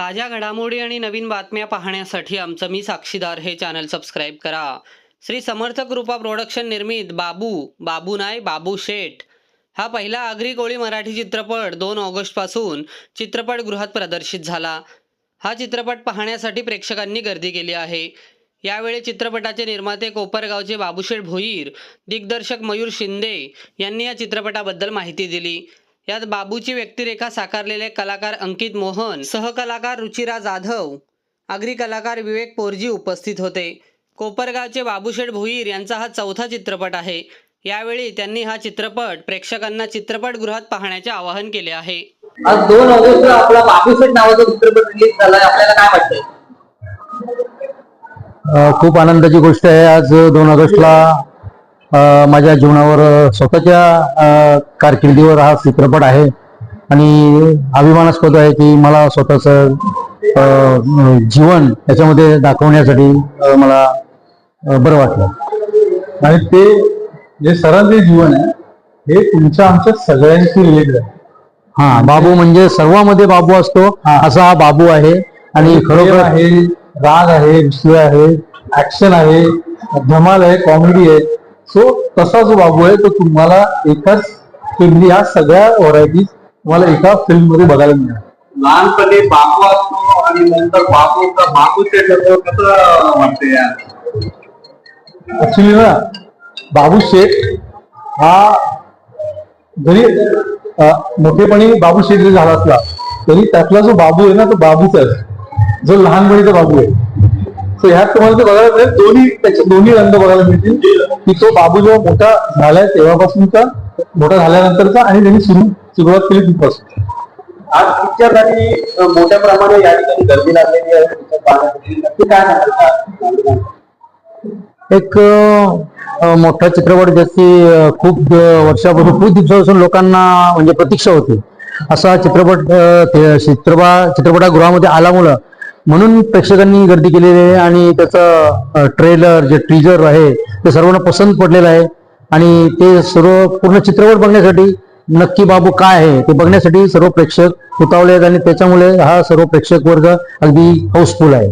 ताज्या घडामोडी आणि नवीन बातम्या पाहण्यासाठी आमचं मी साक्षीदार हे चॅनल सबस्क्राईब करा. श्री समर्थ कृपा प्रोडक्शन निर्मित बाबू बाबू नाय बाबू शेठ. हा पहिला आगरी कोळी मराठी चित्रपट दोन ऑगस्टपासून चित्रपटगृहात प्रदर्शित झाला. हा चित्रपट पाहण्यासाठी प्रेक्षकांनी गर्दी केली आहे. यावेळी चित्रपटाचे निर्माते कोपरगावचे बाबूशेठ भोईर दिग्दर्शक मयूर शिंदे यांनी या चित्रपटाबद्दल माहिती दिली. यात बाबूची व्यक्तिरेखा साकारलेले कलाकार अंकित मोहन सहकलाकार रुचिरा जाधव आगरी कलाकार विवेक पोरजी उपस्थित होते. कोपरगावचे बाबूशेठ भोईर यांचा हा चौथा चित्रपट आहे. यावेळी त्यांनी हा चित्रपट प्रेक्षकांना चित्रपटगृहात पाहण्याचे आवाहन केले आहे. आज दोन ऑगस्टला आपला बाबूशेठ नावाचा चित्रपट रिलीज झालाय. आपल्याला काय वाटतंय? खूप आनंदाची गोष्ट आहे. आज दोन ऑगस्टला माझ्या जीवनावर स्वतःच्या कारकिर्दीवर हा चित्रपट आहे. आणि अभिमानास्पद आहे की मला स्वतःच जीवन याच्यामध्ये दाखवण्यासाठी मला बरं वाटलं. आणि ते जे सरळ जे जीवन आहे हे तुमच्या आमच्या सगळ्यांशी रिलेटेड आहे. हा बाबू म्हणजे सर्वांमध्ये बाबू असतो असा हा बाबू आहे. आणि खरोखर आहे राग आहे विषय आहे ऍक्शन आहे धमाल आहे कॉमेडी आहे. सो तसा जो बाबू आहे तो तुम्हाला एकाच फिल्म या सगळ्या व्हरायटी तुम्हाला एका फिल्ममध्ये बघायला मिळणार. लहानपणी बापू असतो आणि नंतर बापू बापू ते ठरतो कसं वाटतं यार ऍक्च्युली ना बाबू शेठ हा जरी मोठेपणी बाबू शेठ जरी झाला असला तरी त्यातला जो बाबू आहे ना तो बाबूच आहे. जो लहानपणीचा बाबू आहे. सो ह्यात तुम्हाला ते बघायला मिळेल दोन्ही त्याचे दोन्ही रंग बघायला मिळतील. की तो बाबू जेव्हा मोठा झालाय तेव्हापासूनचा मोठा झाल्यानंतरचा आणि त्यांनी सुरू सुरुवात केली तिथपासून. आज पिक्चरसाठी मोठ्या प्रमाणे या ठिकाणी गर्दी लागलेली आहे picture पाहण्यासाठी नक्की काय सांगाल एक मोठा चित्रपट ज्याची खूप वर्षापासून खूप दिवसापासून लोकांना म्हणजे प्रतीक्षा होती. असा चित्रपट चित्रपा चित्रपटगृहामध्ये आल्यामुळं म्हणून प्रेक्षकांनी गर्दी केलेली आहे आणि त्याचा ट्रेलर जे टीजर आहे ते सर्वांना पसंत पडलेलं आहे. आणि ते सर्व पूर्ण चित्रपट बघण्यासाठी नक्की बाबू काय आहे ते बघण्यासाठी सर्व प्रेक्षक उतावले आहेत आणि त्याच्यामुळे हा सर्व प्रेक्षक वर्ग अगदी हाऊसफुल आहे.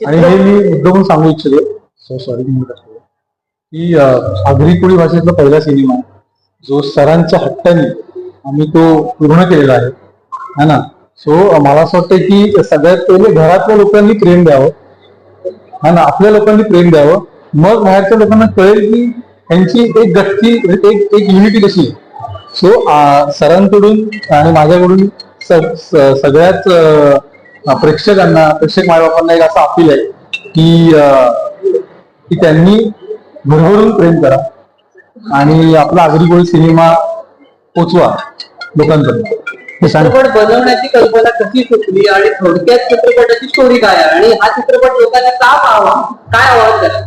आणि हे मी मुद्दामून सांगू इच्छितो सो सॉरी की आगरी कोळी भाषेतला पहिला सिनेमा जो सरांच्या हट्टाने आम्ही तो पूर्ण केलेला आहे है ना? सो मला असं वाटतं की सगळ्यात पहिले घरातल्या लोकांनी प्रेम द्यावं. आणि ना आपल्या लोकांनी प्रेम द्यावं. मग बाहेरच्या लोकांना कळेल की त्यांची एक गट्टी एक एक युनिटी कशी सो सरांकडून आणि माझ्याकडून सगळ्याच प्रेक्षकांना प्रेक्षक मायबापांना एक असं अपील आहे की की त्यांनी भरभरून प्रेम करा आणि आपला आगरी गोळी सिनेमा पोचवा लोकांपर्यंत. चित्रपट बनवण्याची कल्पना कशी सुचली आणि थोडक्यात चित्रपटाची स्टोरी काय आहे? आणि हा चित्रपट लोकांना का पाहावा? काय आवाहन करा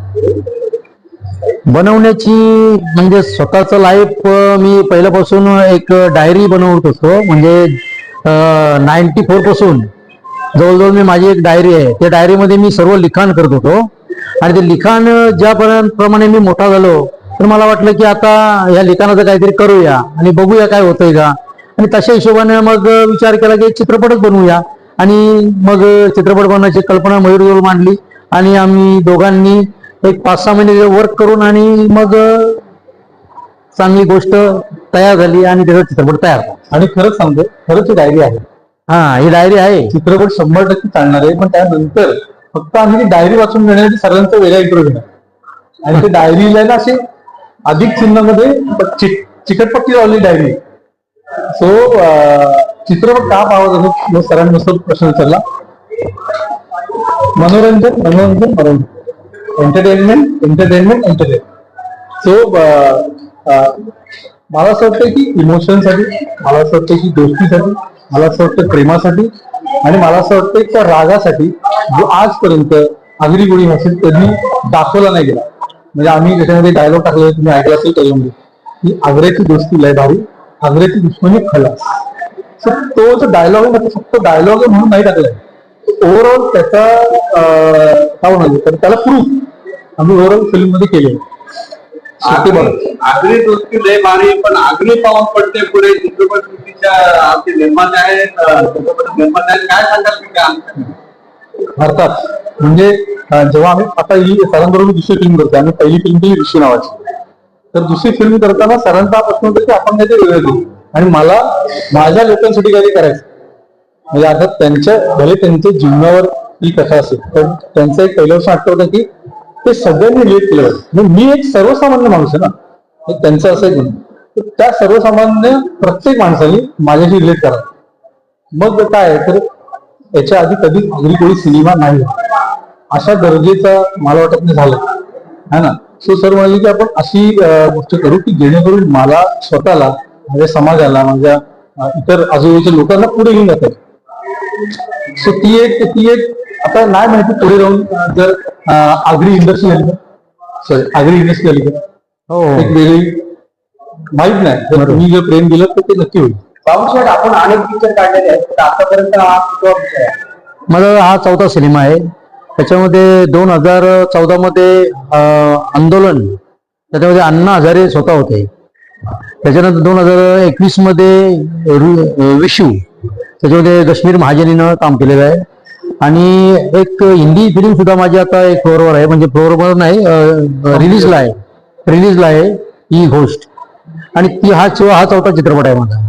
बनवण्याची म्हणजे स्वतःच लाईफ मी पहिल्यापासून एक डायरी बनवत असतो म्हणजे नाईन्टी फोरपासून जवळजवळ मी माझी एक डायरी आहे. त्या डायरीमध्ये मी सर्व लिखाण करत होतो. आणि ते लिखाण ज्या प्रमाणे मी मोठा झालो तर मला वाटलं की आता या लिखाणाचं काहीतरी करूया आणि बघूया काय होतंय का. आणि तशा हिशोबाने मग विचार केला की चित्रपटच बनवूया. आणि मग चित्रपट बनवायची कल्पना मयूरजवळ मांडली. आणि आम्ही दोघांनी एक पाच सहा महिने वर्क करून आणि मग चांगली गोष्ट तयार झाली आणि त्याचा चित्रपट तयार झाला. आणि खरंच सांगतो खरंच ही डायरी आहे. हा ही डायरी आहे. चित्रपट शंभर टक्के चालणार आहे पण त्यानंतर फक्त आम्ही ती डायरी वाचून घेण्यासाठी सर्वांचा वेगळा इंटरव्ह्यू घेणार आणि ते डायरीला असे अधिक चिन्हामध्ये चिक- चिकटपट्टी लावली डायरी सो uh, चित्रपट का पाहावा जसं जो सरांनी मस्त प्रश्न विचारला. मनोरंजन मनोरंजन मनोरंजन. एंटरटेनमेंट एंटरटेनमेंट एंटरटेनमेंट सो मला असं वाटतं की इमोशनसाठी मला असं वाटतं की दोस्तीसाठी मला असं वाटतं प्रेमासाठी आणि मला असं वाटतं त्या रागासाठी जो आजपर्यंत आगरी गोळी भाषेत कधी दाखवला नाही गेला. म्हणजे आम्ही त्याच्यामध्ये डायलॉग टाकले तुम्ही ऐकला असेल त्याच्यामध्ये. की आग्र्याची दोस्ती लय भारी. आग्र्याची दुश्मनी खलास. तो जो डायलॉग आहे ना तो फक्त डायलॉग म्हणून नाही टाकलाय ओव्हरऑल त्याचा काय म्हणाले तर त्याला प्रूफ आम्ही ओव्हरऑल फिल्ममध्ये केले आगरी दोस्ती लय भारी पण आगरी पाऊस पडते पुढे चित्रपट सृष्टीच्या आमचे निर्माते आहेत निर्माते आहेत. काय सांगाल तुम्ही आमच्या अर्थात म्हणजे जेव्हा आम्ही आता ही सरांबरोबर दुसरी फिल्म करतो आम्ही पहिली फिल्म केली ऋषी नावाची. तर दुसरी फिल्म करताना सरांचा प्रश्न होता की आपण काहीतरी वेळ करू आणि मला माझ्या लोकांसाठी काहीतरी करायचं. म्हणजे अर्थात त्यांच्या भले त्यांच्या जीवनावर ही कथा असेल पण त्यांचं एक पहिलं वर्ष आठवतं की ते सगळ्यांनी रिलेट केलं म्हणजे मी एक सर्वसामान्य माणूस आहे ना. त्यांचं असं आहे गुण. तर त्या सर्वसामान्य प्रत्येक माणसाने माझ्याशी रिलेट करा मग काय तर याच्या आधी कधी अगदी कोणी सिनेमा नाही अशा दर्जेचा मला वाटत नाही झालं. है ना? सो सर म्हणाले की आपण अशी गोष्ट करू की जेणेकरून मला स्वतःला माझ्या समाजाला माझ्या इतर आजूबाजूच्या लोकांना पुढे घेऊन जातात सो ती एक ती एक आता नाही माहिती पुढे जाऊन अं, जर आगरी इंडस्ट्री तर सॉरी आगरी इंडस्ट्री तर हो. एक वेगळी माहीत नाही. जर तुम्ही जर प्रेम दिलं तर ते नक्की होईल. बाबूसाहेब आपण अनेक पिक्चर काढलेले आहेत पण आतापर्यंत हा? माझा हा चौथा सिनेमा आहे. त्याच्यामध्ये दोन हजार चौदा मध्ये आंदोलन त्याच्यामध्ये अण्णा हजारे स्वतः होते. त्याच्यानंतर दोन हजार एकवीसमध्ये रु- विशू त्याच्यामध्ये कश्मीर महाजनीनं काम केलेलं आहे. आणि एक हिंदी फिल्म सुद्धा माझी आता एक फ्लोअरवर आहे म्हणजे फ्लोअरवर नाही रिलीजला आहे. रिलीजला आहे ई होस्ट आणि ती हा हा चौथा चित्रपट आहे माझा.